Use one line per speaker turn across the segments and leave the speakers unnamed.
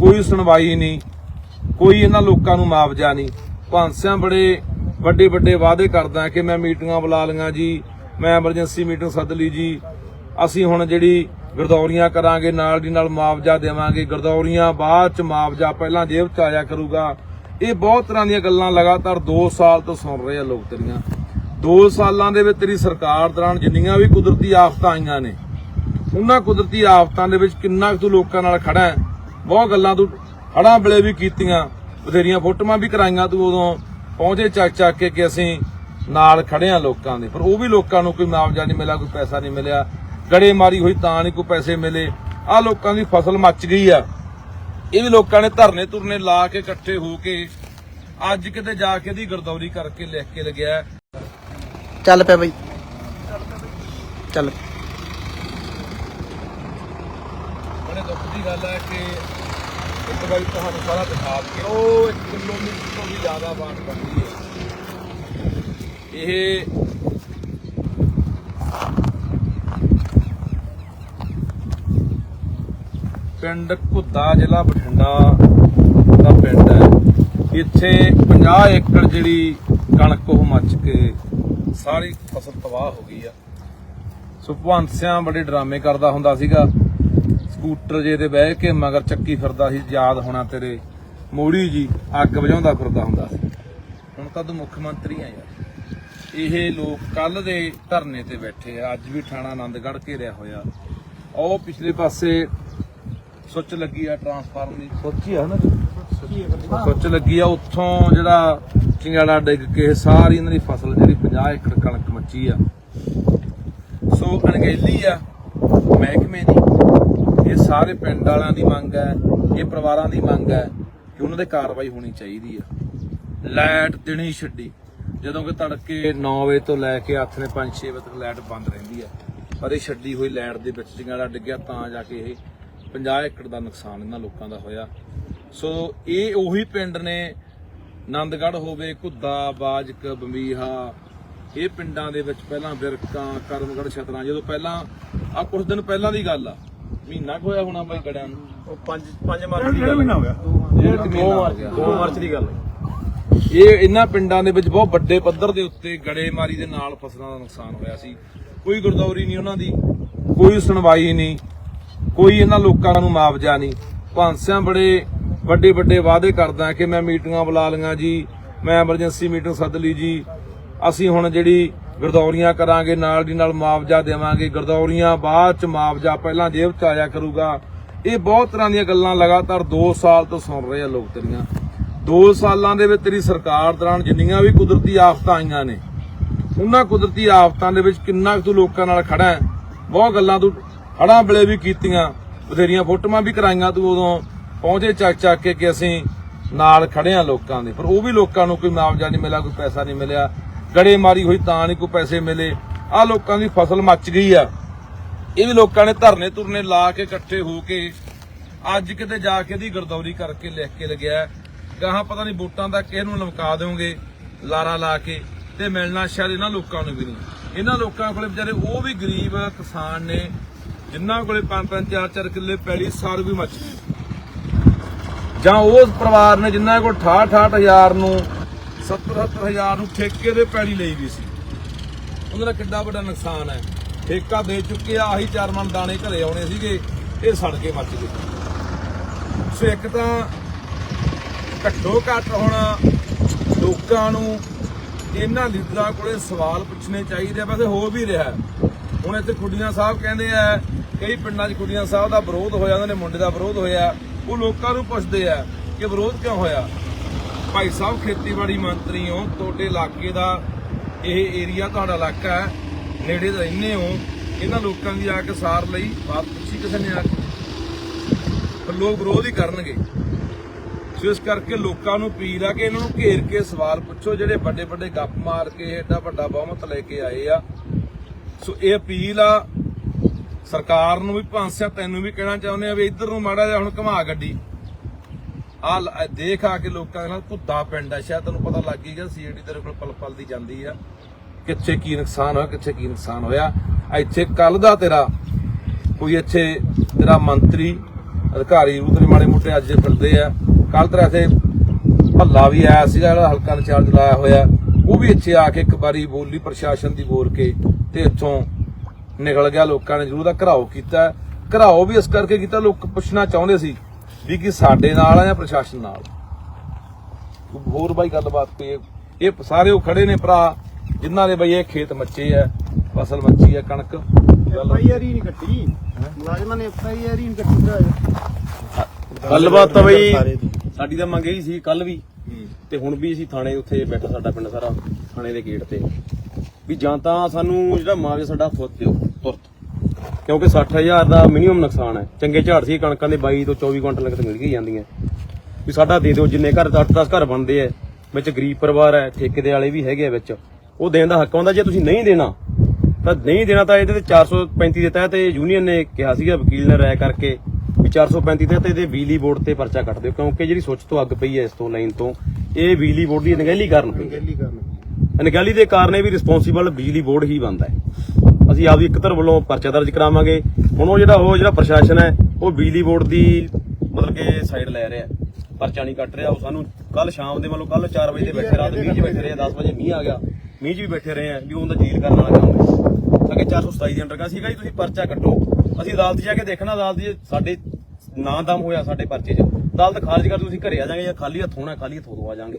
ਕੋਈ ਸੁਣਵਾਈ ਨਹੀਂ, ਕੋਈ ਇਹਨਾਂ ਲੋਕਾਂ ਨੂੰ ਮੁਆਵਜ਼ਾ ਨਹੀਂ। ਭਾਂਸਿਆਂ ਬੜੇ ਵੱਡੇ ਵੱਡੇ ਵਾਅਦੇ ਕਰਦਾ ਕਿ ਮੈਂ ਮੀਟਿੰਗਾਂ ਬੁਲਾ ਲਈਆਂ ਜੀ, ਮੈਂ ਐਮਰਜੈਂਸੀ ਮੀਟਿੰਗ ਸੱਦ ਲਈ ਜੀ। ਅਸੀਂ ਹੁਣ ਜਿਹੜੀ ਗਰਦੌਰੀਆਂ ਕਰਾਂਗੇ, ਨਾਲ ਦੀ ਨਾਲ ਮੁਆਵਜ਼ਾ ਦੇਵਾਂਗੇ। ਗਰਦੌਰੀਆਂ ਬਾਅਦ ਚ ਮੁਆਵਜ਼ਾ ਪਹਿਲਾਂ ਜੇਬ ਚ ਆਇਆ ਕਰੂਗਾ। ਇਹ ਬਹੁਤ ਤਰ੍ਹਾਂ ਦੀਆਂ ਗੱਲਾਂ ਲਗਾਤਾਰ 2 ਸਾਲ ਤੋਂ ਸੁਣ ਰਹੇ ਆ ਲੋਕ ਤੇਰੀਆਂ। 2 ਸਾਲਾਂ ਦੇ ਵਿੱਚ ਤੇਰੀ ਸਰਕਾਰ ਦੌਰਾਨ ਜਿੰਨੀਆਂ ਵੀ ਕੁਦਰਤੀ ਆਫਤਾਂ ਆਈਆਂ ਨੇ, ਉਹਨਾਂ ਕੁਦਰਤੀ ਆਫਤਾਂ ਦੇ ਵਿੱਚ ਕਿੰਨਾ ਕੁ ਤੂੰ ਲੋਕਾਂ ਨਾਲ ਖੜਾ ਹੈ? ਬਹੁਤ ਗੱਲਾਂ ਤੂੰ ਹੜਾਂ ਵੇਲੇ ਵੀ ਕੀਤੀਆਂ ਬਥੇਰੀਆਂ ਫੋਟੋਆਂ ਵੀ ਕਰਾਈਆਂ ਤੂੰ ਉਦੋਂ। ਪਹੁੰਚੇ ਚੱਕ ਚੱਕ ਕੇ ਕਿ ਅਸੀਂ ਨਾਲ ਖੜੇ ਆ ਲੋਕਾਂ ਦੇ। ਪਰ ਉਹ ਵੀ ਲੋਕਾਂ ਨੂੰ ਕੋਈ ਮੁਆਵਜ਼ਾ ਨਹੀਂ ਮਿਲਿਆ ਕੋਈ ਪੈਸਾ ਨਹੀਂ ਮਿਲਿਆ। ਗੜੇ ਮਾਰੀ ਹੋਈ ਤਾਂ ਨਹੀਂ ਕੋਈ ਪੈਸੇ ਮਿਲੇ। ਆ ਲੋਕਾਂ ਦੀ ਫਸਲ ਮੱਚ ਗਈ ਆ। ਇਹ ਵੀ ਲੋਕਾਂ ਨੇ ਧਰਨੇ ਤੁਰਨੇ ਲਾ ਕੇ ਇਕੱਠੇ ਹੋ ਕੇ ਅੱਜ ਕਿਤੇ ਜਾ ਕੇ ਦੀ ਗਰਦੌਰੀ ਕਰਕੇ ਲਿਖ ਕੇ ਲਗਿਆ।
ਚੱਲ ਪਿਆ ਬਈ। ਚੱਲ।
ਬੜੇ ਦੁੱਖ ਦੀ ਗੱਲ ਹੈ ਕਿ ਇੱਕ ਵਾਰੀ ਤੁਹਾਨੂੰ ਸਾਰਾ ਦਿਖਾ ਕੇ ਉਹ ਇੱਕ ਕਿਲੋਮੀਟਰ ਤੋਂ ਵੀ ਜ਼ਿਆਦਾ ਬਾਟ ਬਣਦੀ ਹੈ। ਇਹ ਪਿੰਡ ਘੁੱਦਾ ਜ਼ਿਲ੍ਹਾ ਬਠਿੰਡਾ ਦਾ ਪਿੰਡ ਹੈ। ਇੱਥੇ 50 ਏਕੜ ਜਿਹੜੀ ਕਣਕ ਉਹ ਮੱਚ ਕੇ ਸਾਰੀ ਫਸਲ ਤਬਾਹ ਹੋ ਗਈ ਆ। ਸੋ ਭਗਵੰਤ ਸਿਆਂ ਬੜੇ ਡਰਾਮੇ ਕਰਦਾ ਹੁੰਦਾ ਸੀਗਾ। ਸਕੂਟਰ ਜੇ ਤੇ ਬਹਿ ਕੇ ਮਗਰ ਚੱਕੀ ਫਿਰਦਾ ਸੀ ਯਾਦ ਹੋਣਾ ਤੇਰੇ। ਮੋੜੀ ਜੀ ਅੱਗ ਵਜਾਉਂਦਾ ਫਿਰਦਾ ਹੁੰਦਾ ਸੀ। ਹੁਣ ਤਾਂ ਤੂੰ ਮੁੱਖ ਮੰਤਰੀ ਆ ਯਾਰ। ਇਹ ਲੋਕ ਕੱਲ ਦੇ ਧਰਨੇ ਤੇ ਬੈਠੇ ਆ। ਅੱਜ ਵੀ ਥਾਣਾ ਆਨੰਦਗੜ੍ਹ ਘੇਰਿਆ ਹੋਇਆ। ਉਹ ਪਿਛਲੇ ਪਾਸੇ ਸੁੱਚ ਲੱਗੀ ਆ ਟਰਾਂਸਫਾਰਮ ਦੀ। ਸੋਚੀ ਆ ਨਾ ਸੁੱਚ ਲੱਗੀ ਆ ਉੱਥੋਂ ਜਿਹੜਾ ਚਿੰਗਾੜਾ ਡਿੱਗ ਕੇ ਸਾਰੀ ਇਹਨਾਂ ਦੀ ਫਸਲ ਜਿਹੜੀ 50 ਏਕੜ ਕਣਕ ਮੱਚੀ ਆ। ਸੋ ਅਣਗਹਿਲੀ ਆ ਮਹਿਕਮੇ ਦੀ। ਇਹ ਸਾਰੇ ਪਿੰਡ ਵਾਲਿਆਂ ਦੀ ਮੰਗ ਹੈ, ਇਹ ਪਰਿਵਾਰਾਂ ਦੀ ਮੰਗ ਹੈ ਕਿ ਉਹਨਾਂ ਦੇ ਕਾਰਵਾਈ ਹੋਣੀ ਚਾਹੀਦੀ ਆ ਲਾਈਟ ਦਿਨੀ ਛੱਡੀ। ਜਦੋਂ ਕਿ ਤੜਕੇ 9 ਵਜੇ ਤੋਂ ਲੈ ਕੇ ਹੱਥ ਨੇ 5-6 ਵਜੇ ਤੱਕ ਲਾਈਟ ਬੰਦ ਰਹਿੰਦੀ ਆ ਪਰ ਇਹ ਛੱਡੀ ਹੋਈ ਲਾਈਟ ਦੇ ਵਿੱਚ ਜਿੰਗਾੜਾ ਡਿੱਗਿਆ, ਤਾਂ ਜਾ ਕੇ ਇਹ 50 ਏਕੜ ਦਾ ਨੁਕਸਾਨ ਇਹਨਾਂ ਲੋਕਾਂ ਦਾ ਹੋਇਆ। ਸੋ ਇਹ ਉਹੀ ਪਿੰਡ ਨੇ, ਨੰਦਗੜ੍ਹ ਹੋਵੇ, ਘੁੱਦਾ, ਬਾਜਕ, ਬੰਬੀਹਾ, ਇਹ ਪਿੰਡਾਂ ਦੇ ਵਿੱਚ ਪਹਿਲਾਂ ਵਿਰਕਾਂ ਕਰਮਗੜ੍ਹ, ਛਤਰਾਂ, ਜਦੋਂ ਪਹਿਲਾਂ ਆ ਕੁਝ ਦਿਨ ਪਹਿਲਾਂ ਦੀ ਗੱਲ ਆ ਮਹੀਨਾ ਕੁ ਹੋਇਆ ਹੋਣਾ ਬਾਈ ਗੜਿਆਂ ਨੂੰ?
ਉਹ 5 5 ਮਾਰਚ ਦੀ ਗੱਲ ਹੋ।
ਇਹ ਕਿ ਮਹੀਨਾ ਹੋ ਗਿਆ।
2 ਮਾਰਚ ਦੀ ਗੱਲ
ਇਹ ਇਹਨਾਂ ਪਿੰਡਾਂ ਦੇ ਵਿੱਚ ਬਹੁਤ ਵੱਡੇ ਪੱਧਰ ਦੇ ਉੱਤੇ ਗੜੇਮਾਰੀ ਦੇ ਨਾਲ ਫਸਲਾਂ ਦਾ ਨੁਕਸਾਨ ਹੋਇਆ ਸੀ। ਕੋਈ ਗੁਰਦੌਰੀ ਨਹੀਂ ਉਹਨਾਂ ਦੀ ਕੋਈ ਸੁਣਵਾਈ ਨਹੀਂ ਕੋਈ ਇਹਨਾਂ ਲੋਕਾਂ ਨੂੰ ਮੁਆਵਜ਼ਾ ਨਹੀਂ। ਭਾਂਸਿਆਂ ਬੜੇ ਵੱਡੇ ਵੱਡੇ ਵਾਅਦੇ ਕਰਦਾ ਕਿ ਮੈਂ ਮੀਟਿੰਗਾਂ ਬੁਲਾ ਲਈਆਂ ਜੀ ਮੈਂ ਐਮਰਜੈਂਸੀ ਮੀਟਿੰਗ ਸੱਦ ਲਈ ਜੀ। ਅਸੀਂ ਹੁਣ ਜਿਹੜੀ ਗਰਦੌਰੀਆਂ ਕਰਾਂਗੇ, ਨਾਲ ਦੀ ਨਾਲ ਮੁਆਵਜ਼ਾ ਦੇਵਾਂਗੇ। ਗਰਦੌਰੀਆਂ ਬਾਅਦ ਚ ਮੁਆਵਜ਼ਾ ਪਹਿਲਾਂ ਜੇਬ ਚ ਆਇਆ ਕਰੂਗਾ। ਇਹ ਬਹੁਤ ਤਰ੍ਹਾਂ ਦੀਆਂ ਗੱਲਾਂ ਲਗਾਤਾਰ 2 ਸਾਲ ਤੋਂ ਸੁਣ ਰਹੇ ਆ ਲੋਕ ਤੇਰੀਆਂ। 2 ਸਾਲਾਂ ਦੇ ਵਿੱਚ ਤੇਰੀ ਸਰਕਾਰ ਦੌਰਾਨ ਜਿੰਨੀਆਂ ਵੀ ਕੁਦਰਤੀ ਆਫਤਾਂ ਆਈਆਂ ਨੇ, ਉਹਨਾਂ ਕੁਦਰਤੀ ਆਫਤਾਂ ਦੇ ਵਿੱਚ ਕਿੰਨਾ ਕੁ ਤੂੰ ਲੋਕਾਂ ਨਾਲ ਖੜਾ ਹੈ? ਬਹੁਤ ਗੱਲਾਂ ਤੂੰ ਹੜਾਂ ਵੇਲੇ ਵੀ ਕੀਤੀਆਂ, ਬਥੇਰੀਆਂ ਫੋਟੋਆਂ ਵੀ ਕਰਾਈਆਂ ਤੂੰ ਉਦੋਂ। ਪਹੁੰਚੇ ਚੱਕ ਚੱਕ ਕੇ ਕਿ ਅਸੀਂ ਨਾਲ ਖੜੇ ਆ ਲੋਕਾਂ ਦੇ। ਪਰ ਉਹ ਵੀ ਲੋਕਾਂ ਨੂੰ ਕੋਈ ਮੁਆਵਜ਼ਾ ਨਹੀਂ ਮਿਲਿਆ, ਕੋਈ ਪੈਸਾ ਨਹੀਂ ਮਿਲਿਆ। ਗੜੇ ਮਾਰੀ ਹੋਈ ਤਾਂ ਨਹੀਂ ਕੋਈ ਪੈਸੇ ਮਿਲੇ। ਆ ਲੋਕਾਂ ਦੀ ਫਸਲ ਮੱਚ ਗਈ ਆ। ਇਹ ਵੀ ਲੋਕਾਂ ਨੇ ਧਰਨੇ ਤੁਰਨੇ ਲਾ ਕੇ ਇਕੱਠੇ ਹੋ ਕੇ ਅੱਜ ਕਿਤੇ ਜਾ ਕੇ ਦੀ ਗਰਦੌਰੀ ਕਰਕੇ ਲਿਖ ਕੇ ਲਗਿਆ। ਗਾਹਾਂ ਪਤਾ ਨਹੀਂ ਵੋਟਾਂ ਦਾ ਕਿਸ ਨੂੰ ਲਮਕਾ ਦਿਓਗੇ ਲਾਰਾ ਲਾ ਕੇ ਤੇ ਮਿਲਣਾ ਸ਼ਾਇਦ ਇਹਨਾਂ ਲੋਕਾਂ ਨੂੰ ਵੀ ਨਹੀਂ ਇਹਨਾਂ ਲੋਕਾਂ ਕੋਲੇ ਵਿਚਾਰੇ ਉਹ ਵੀ ਗਰੀਬ ਕਿਸਾਨ ਨੇ, ਜਿਨ੍ਹਾਂ ਕੋਲੇ ਪੰਜ ਪੰਜ ਚਾਰ ਚਾਰ ਕਿੱਲੇ ਪੈਲੀ ਸਾਰ ਵੀ ਮੱਚ ਗਈ। ਜਾਂ ਉਸ ਪਰਿਵਾਰ ਨੇ ਜਿਨ੍ਹਾਂ ਕੋਲ 68 ਹਜ਼ਾਰ ਨੂੰ 70 ਹਜ਼ਾਰ ਨੂੰ ਠੇਕੇ ਦੇ ਪੈਲੀ ਲਈ ਵੀ ਸੀ। ਉਹਨਾਂ ਦਾ ਕਿੰਨਾ ਵੱਡਾ ਨੁਕਸਾਨ ਹੈ। ਠੇਕਾ ਦੇ ਚੁੱਕੇ ਆ, ਆਹੀ ਚਾਰ ਮਨ ਦਾਣੇ ਘਰੇ ਆਉਣੇ ਸੀਗੇ, ਇਹ ਸੜ ਕੇ ਮੱਚ ਗਏ। ਸੋ ਇੱਕ ਤਾਂ ਘੱਟੋ ਘੱਟ ਹੁਣ ਲੋਕਾਂ ਨੂੰ ਇਹਨਾਂ ਲੀਡਰਾਂ ਕੋਲੇ ਸਵਾਲ ਪੁੱਛਣੇ ਚਾਹੀਦੇ ਵੈਸੇ ਹੋ ਵੀ ਰਿਹਾ ਹੁਣ ਇੱਥੇ ਕੁੜੀਆਂ ਸਾਹਿਬ ਕਹਿੰਦੇ ਆ, ਕਈ ਪਿੰਡਾਂ 'ਚ ਕੁੜੀਆਂ ਸਾਹਿਬ ਦਾ ਵਿਰੋਧ ਹੋਇਆ, ਉਹਨਾਂ ਨੇ ਮੁੰਡੇ ਦਾ ਵਿਰੋਧ ਹੋਇਆ। ਉਹ ਲੋਕਾਂ ਨੂੰ ਪੁੱਛਦੇ ਆ ਕਿ ਵਿਰੋਧ ਕਿਉਂ ਹੋਇਆ? ਭਾਈ ਸਾਹਿਬ, ਖੇਤੀਬਾੜੀ ਮੰਤਰੀ ਹੋ ਤੁਹਾਡੇ ਇਲਾਕੇ ਦਾ ਇਹ ਏਰੀਆ ਤੁਹਾਡਾ ਇਲਾਕਾ ਹੈ, ਨੇੜੇ ਰਹਿੰਦੇ ਹੋ। ਇਹਨਾਂ ਲੋਕਾਂ ਦੀ ਆ ਕੇ ਸਾਰ ਲਈ, ਬਾਤ ਪੁੱਛੀ ਕਿਸੇ ਨੇ ਆ ਕੇ? ਲੋਕ ਵਿਰੋਧ ਹੀ ਕਰਨਗੇ। ਸੋ ਇਸ ਕਰਕੇ ਲੋਕਾਂ ਨੂੰ ਅਪੀਲ ਆ ਕਿ ਇਹਨਾਂ ਨੂੰ ਘੇਰ ਕੇ ਸਵਾਲ ਪੁੱਛੋ, ਜਿਹੜੇ ਵੱਡੇ ਵੱਡੇ ਗੱਪ ਮਾਰ ਕੇ ਐਡਾ ਵੱਡਾ ਬਹੁਮਤ ਲੈ ਕੇ ਆਏ ਆ। ਸੋ ਇਹ ਅਪੀਲ ਆ, ਸਰਕਾਰ ਨੂੰ ਵੀ, ਭਾਂਸਿਆ ਤੈਨੂੰ ਵੀ ਕਹਿਣਾ ਚਾਹੁੰਦੇ ਆ ਵੀ ਇੱਧਰ ਨੂੰ ਮਾੜਾ ਜਿਹਾ ਹੁਣ ਘੁਮਾ ਗੱਡੀ। ਆ ਦੇਖ ਆ ਕੇ ਲੋਕਾਂ ਦੇ ਨਾਲ ਕੁੱਦਾ ਪਿੰਡ ਆ। ਸ਼ਾਇਦ ਤੁਹਾਨੂੰ ਪਤਾ ਲੱਗ ਹੀ ਗਿਆ ਸੀਡੀ ਤੇਰੇ ਕੋਲ ਪਲ ਪਲ ਦੀ ਜਾਂਦੀ ਆ। ਕਿੱਥੇ ਕੀ ਨੁਕਸਾਨ ਹੋਇਆ, ਕਿੱਥੇ ਕੀ ਨੁਕਸਾਨ ਹੋਇਆ। ਇੱਥੇ ਕੱਲ ਦਾ ਤੇਰਾ ਕੋਈ ਇੱਥੇ ਤੇਰਾ ਮੰਤਰੀ, ਅਧਿਕਾਰੀ ਰੂਤ ਨੇ ਮਾੜੇ ਮੋਟੇ ਅੱਜ ਫਿਰਦੇ ਆ। ਕੱਲ ਤੇਰਾ ਇੱਥੇ ਭੱਲਾ ਵੀ ਆਇਆ ਸੀਗਾ, ਜਿਹੜਾ ਹਲਕਾ ਇੰਚਾਰਜ ਲਾਇਆ ਹੋਇਆ। ਉਹ ਵੀ ਇੱਥੇ ਆ ਕੇ ਇੱਕ ਵਾਰੀ ਬੋਲੀ ਪ੍ਰਸ਼ਾਸਨ ਦੀ ਬੋਲ ਕੇ ਤੇ ਇੱਥੋਂ ਨਿਕਲ ਗਿਆ। ਲੋਕਾਂ ਨੇ ਜ਼ਰੂਰ ਦਾ ਘਰਾਓ ਕੀਤਾ। ਘਰਾਓ ਵੀ ਇਸ ਕਰਕੇ ਕੀਤਾ, ਲੋਕ ਪੁੱਛਣਾ ਚਾਹੁੰਦੇ ਸੀ। ਵੀ ਕਿ ਸਾਡੇ ਨਾਲ ਆ ਜਾਂ ਪ੍ਰਸ਼ਾਸਨ ਨਾਲ? ਹੋਰ ਬਾਈ ਗੱਲਬਾਤ ਤੇ ਇਹ ਸਾਰੇ ਉਹ ਖੜੇ ਨੇ ਭਰਾ ਜਿਨ੍ਹਾਂ ਦੇ ਬਈ ਇਹ ਖੇਤ ਮੱਚੇ ਆ ਫਸਲ ਮੱਚੀ ਆ ਕਣਕ। ਗੱਲ
ਆਰ ਹੀ ਨਹੀਂ ਕੱਟੀ।
ਮੁਲਾਜ਼ਮਾਂ ਨੇ ਐਫਆਈਆਰ ਹੀ ਨਹੀਂ ਕੱਟੀ
ਗੱਲਬਾਤ ਤਾਂ ਬਈ ਸਾਡੀ ਤਾਂ ਮੰਗ ਇਹੀ ਸੀ ਕੱਲ ਵੀ। ਤੇ ਹੁਣ ਵੀ ਅਸੀਂ ਥਾਣੇ ਉੱਥੇ ਬੈਠਾ ਸਾਡਾ ਪਿੰਡ ਸਾਰਾ ਥਾਣੇ ਦੇ ਗੇਟ ਤੇ। ਵੀ ਜਾਂ ਤਾਂ ਸਾਨੂੰ ਜਿਹੜਾ ਮੁਆਵਜ਼ਾ ਸਾਡਾ ਫੁੱਟ ਦਿਓ ਕਿਉਂਕਿ 60000 ਦਾ ਮਿਨੀਮਮ ਨੁਕਸਾਨ ਹੈ। ਚੰਗੇ ਝਾੜ ਸੀ ਕਣਕਾਂ ਦੇ 22 ਤੋਂ 24 ਕੁਇੰਟਲ ਤੱਕ ਮਿਲ ਗਈ ਜਾਂਦੀਆਂ। ਵੀ ਸਾਡਾ ਦੇ ਦਿਓ ਜਿੰਨੇ ਘਰ 8-10 ਘਰ ਬਣਦੇ ਆ ਵਿੱਚ ਗਰੀਬ ਪਰਿਵਾਰ ਹੈ ਠੇਕੇ ਦੇ ਵਾਲੇ ਵੀ ਹੈਗੇ ਆ ਵਿੱਚ। ਉਹ ਦੇਣ ਦਾ ਹੱਕ ਹੁੰਦਾ ਜੇ ਤੁਸੀਂ ਨਹੀਂ ਦੇਣਾ ਤਾਂ ਨਹੀਂ ਦੇਣਾ ਤਾਂ ਇਹਦੇ ਤੇ 435 ਦੇ ਤਹਿਤ ਇਹ ਯੂਨੀਅਨ ਨੇ ਕਿਹਾ ਸੀਗਾ ਵਕੀਲ ਨੇ ਰਾਇ ਕਰਕੇ ਵੀ 435 ਤਹਿਤ ਇਹਦੇ ਬਿਜਲੀ ਬੋਰਡ ਤੇ ਪਰਚਾ ਕੱਟ ਦਿਓ ਕਿਉਂਕਿ ਜਿਹੜੀ ਸੁੱਚ ਤੋਂ ਅੱਗ ਪਈ ਹੈ ਇਸ ਤੋਂ ਲਾਈਨ ਤੋਂ ਇਹ ਬਿਜਲੀ ਬੋਰਡ ਦੀ ਅਣਗਹਿਲੀ ਕਾਰਨ ਪਈ ਅਣਗਹਿਲੀ ਦੇ ਕਾਰਨ ਇਹ ਵੀ ਰਿਸਪੌਂਸੀਬਲ ਬਿਜਲੀ ਬੋਰਡ ਹੀ ਬਣਦਾ ਹੈ ਅਸੀਂ ਆਪਦੀ ਇੱਕ ਧਰ ਵੱਲੋਂ ਪਰਚਾ ਦਰਜ ਕਰਾਵਾਂਗੇ। ਹੁਣ ਉਹ ਜਿਹੜਾ ਉਹ ਜਿਹੜਾ ਪ੍ਰਸ਼ਾਸਨ ਹੈ, ਉਹ ਬਿਜਲੀ ਬੋਰਡ ਦੀ ਮਤਲਬ ਕਿ ਸਾਈਡ ਲੈ ਰਿਹਾ। ਪਰਚਾ ਨਹੀਂ ਕੱਟ ਰਿਹਾ। ਉਹ ਸਾਨੂੰ ਕੱਲ ਸ਼ਾਮ ਦੇ ਮਤਲਬ ਕੱਲ 4 ਵਜੇ ਦੇ ਬੈਠੇ, ਰਾਤ ਮੀਂਹ 'ਚ ਬੈਠੇ ਰਹੇ 10 ਵਜੇ ਮੀਂਹ ਆ ਗਿਆ। ਮੀਂਹ 'ਚ ਵੀ ਬੈਠੇ ਰਹੇ ਆ ਵੀ ਉਹਦਾ ਜੀਲ ਕਰਨ ਵਾਲਾ ਕੰਮ ਹੈ। ਅਗੇ 427 ਦੇ ਅੰਡਰ ਕਾ ਸੀਗਾ ਜੀ, ਤੁਸੀਂ ਪਰਚਾ ਕੱਟੋ। ਅਸੀਂ ਅਦਾਲਤ 'ਚ ਜਾ ਕੇ ਦੇਖਣਾ, ਅਦਾਲਤ 'ਚ ਸਾਡੇ ਨਾਂ ਦਮ ਹੋਇਆ ਸਾਡੇ ਪਰਚੇ 'ਚ। ਅਦਾਲਤ ਖਾਰਜ ਕਰ, ਤੁਸੀਂ ਘਰੇ ਆ ਜਾਗੇ ਜਾਂ ਖਾਲੀ ਹੱਥ ਹੋਣਾ ਖਾਲੀ ਹੱਥ ਉਦੋਂ ਆ ਜਾਾਂਗੇ।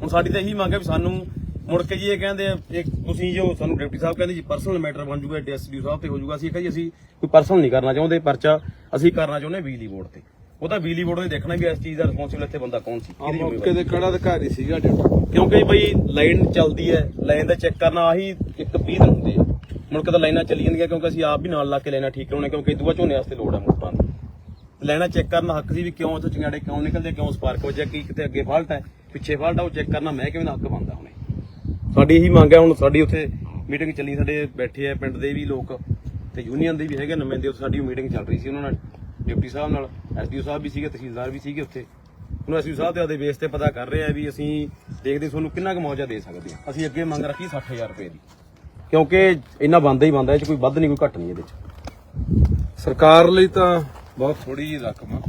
ਹੁਣ ਸਾਡੀ ਤਾਂ ਇਹੀ ਮੰਗ ਹੈ ਵੀ ਸਾਨੂੰ ਮੁੜ ਕੇ ਜੀ ਇਹ ਕਹਿੰਦੇ ਆ, ਇੱਕ ਤੁਸੀਂ ਜੋ ਸਾਨੂੰ ਡਿਪਟੀ ਸਾਹਿਬ ਕਹਿੰਦੇ ਜੀ ਪਰਸਨਲ ਮੈਟਰ ਬਣ ਜੂਗਾ ਡੀਐਸਪੀ ਸਾਹਿਬ ਤੇ ਹੋ ਜੂਗਾ। ਅਸੀਂ ਕਹਿੰਦੇ ਅਸੀਂ ਕੋਈ ਪਰਸਨਲ ਨਹੀਂ ਕਰਨਾ ਚਾਹੁੰਦੇ ਪਰਚਾ ਅਸੀਂ ਕਰਨਾ ਚਾਹੁੰਦੇ ਬਿਜਲੀ ਬੋਰਡ ਤੇ। ਉਹ ਤਾਂ ਬਿਜਲੀ ਬੋਰਡ ਨੇ ਦੇਖਣਾ ਵੀ ਇਸ ਚੀਜ਼ ਦਾ ਰਿਸਪੌਂਸਿਬਲ ਇੱਥੇ ਬੰਦਾ ਕੌਣ ਸੀ
ਆ
ਕਿਹਦੀ
ਮੌਕੇ
ਜ਼ਿੰਮੇਵਾਰੀ
ਦੇ ਕਿਹੜਾ ਅਧਿਕਾਰੀ ਸੀਗਾ
ਕਿਉਂਕਿ ਬਈ ਲਾਈਨ ਚੱਲਦੀ ਹੈ ਲਾਈਨ ਦਾ ਚੈੱਕ ਕਰਨਾ ਆਹੀ ਇੱਕ 20 ਦਿਨ ਹੁੰਦੇ ਆ ਮੁਲਕ ਤਾਂ ਲਾਈਨਾਂ ਚੱਲੀ ਜਾਂਦੀਆਂ ਕਿਉਂਕਿ ਅਸੀਂ ਆਪ ਵੀ ਨਾਲ ਲਾ ਕੇ ਲਾਈਨਾਂ ਠੀਕ ਕਰਾਉਣੇ ਕਿਉਂਕਿ ਦੂਆ ਝੋਨੇ ਵਾਸਤੇ ਲੋੜ ਹੈ ਮੋਟਰਾਂ ਦੀ। ਲਾਈਨਾਂ ਚੈੱਕ ਕਰਨਾ ਹੱਕ ਸੀ ਵੀ ਕਿਉਂ ਇੱਥੋਂ ਚਿੰਗਾੜੇ ਕਿਉਂ ਨਿਕਲਦੇ ਕਿਉਂ ਸਪਾਰਕ ਵਜਿਆ ਕੀ ਕਿਤੇ ਅੱਗੇ ਫਾਲਟ ਹੈ ਪਿੱਛੇ ਫਾਲਟ ਹੈ ਉਹ ਚੈੱਕ ਕਰਨਾ ਮੈਂ ਕਿਵੇਂ ਦਾ ਹੱਕ ਬਣਦਾ ਹੁਣੇ। ਸਾਡੀ ਇਹੀ ਮੰਗ ਹੈ, ਹੁਣ ਸਾਡੀ ਉੱਥੇ ਮੀਟਿੰਗ ਚੱਲੀ, ਸਾਡੇ ਬੈਠੇ ਆ ਪਿੰਡ ਦੇ ਵੀ ਲੋਕ ਤੇ ਯੂਨੀਅਨ ਦੇ ਵੀ ਹੈਗੇ ਨੁਮਾਇੰਦੇ ਉੱਥੇ ਸਾਡੀ ਮੀਟਿੰਗ ਚੱਲ ਰਹੀ ਸੀ ਉਹਨਾਂ ਨਾਲ, ਡਿਪਟੀ ਸਾਹਿਬ ਨਾਲ, ਐਸਡੀਓ ਸਾਹਿਬ ਵੀ ਸੀਗੇ, ਤਹਿਸੀਲਦਾਰ ਵੀ ਸੀਗੇ ਉੱਥੇ। ਹੁਣ ਐਸਡੀਓ ਸਾਹਿਬ ਦੇ ਆਦੇ ਬੇਸ ਤੇ ਪਤਾ ਕਰ ਰਹੇ ਆ ਵੀ ਅਸੀਂ ਦੇਖਦੇ ਤੁਹਾਨੂੰ ਕਿੰਨਾ ਕੁ ਮੌਜਾ ਦੇ ਸਕਦੇ ਹਾਂ ਅਸੀਂ ਅੱਗੇ ਮੰਗ ਰੱਖੀ 60000 ਰੁਪਏ ਦੀ। ਕਿਉਂਕਿ ਇੰਨਾ ਬੰਦਾ ਹੀ ਬੰਦਾ ਇਹ ਚ ਕੋਈ ਵੱਧ ਨਹੀਂ, ਕੋਈ ਘੱਟ ਨਹੀਂ ਇਹਦੇ ਚ।
ਸਰਕਾਰ ਲਈ ਤਾਂ ਬਹੁਤ ਥੋੜੀ ਜਿਹੀ ਰਕਮ ਆ।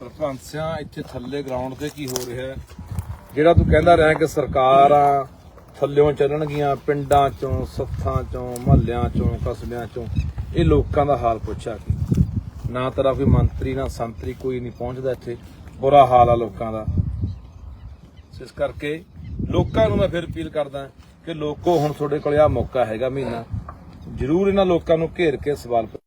ਪਰ ਭਾਂਸਿਆਂ ਇੱਥੇ ਥੱਲੇ ਗਰਾਊਂਡ ਤੇ ਕੀ ਹੋ ਰਿਹਾ ਜਿਹੜਾ ਤੂੰ ਕਹਿੰਦਾ ਰਿਹਾ ਕਿ ਸਰਕਾਰਾਂ ਥੱਲਿਓਂ ਚੱਲਣਗੀਆਂ, ਪਿੰਡਾਂ ਚੋਂ, ਸੱਥਾਂ ਚੋਂ, ਮਹੱਲਿਆਂ ਚੋਂ, ਕਸਬਿਆਂ ਚੋਂ। ਇਹ ਲੋਕਾਂ ਦਾ ਹਾਲ ਪੁੱਛਿਆ ਕੀ ਨਾ ਤੇਰਾ ਕੋਈ ਮੰਤਰੀ, ਨਾ ਸੰਤਰੀ ਕੋਈ ਨਹੀਂ ਪਹੁੰਚਦਾ ਇੱਥੇ। ਬੁਰਾ ਹਾਲ ਆ ਲੋਕਾਂ ਦਾ। ਇਸ ਕਰਕੇ ਲੋਕਾਂ ਨੂੰ ਮੈਂ ਫਿਰ ਅਪੀਲ ਕਰਦਾ ਕਿ ਲੋਕੋ ਹੁਣ ਤੁਹਾਡੇ ਕੋਲ ਆ ਮੌਕਾ ਹੈਗਾ ਮਹੀਨਾ। ਜ਼ਰੂਰ ਇਹਨਾਂ ਲੋਕਾਂ ਨੂੰ ਘੇਰ ਕੇ ਸਵਾਲ ਪੁੱਛੋ।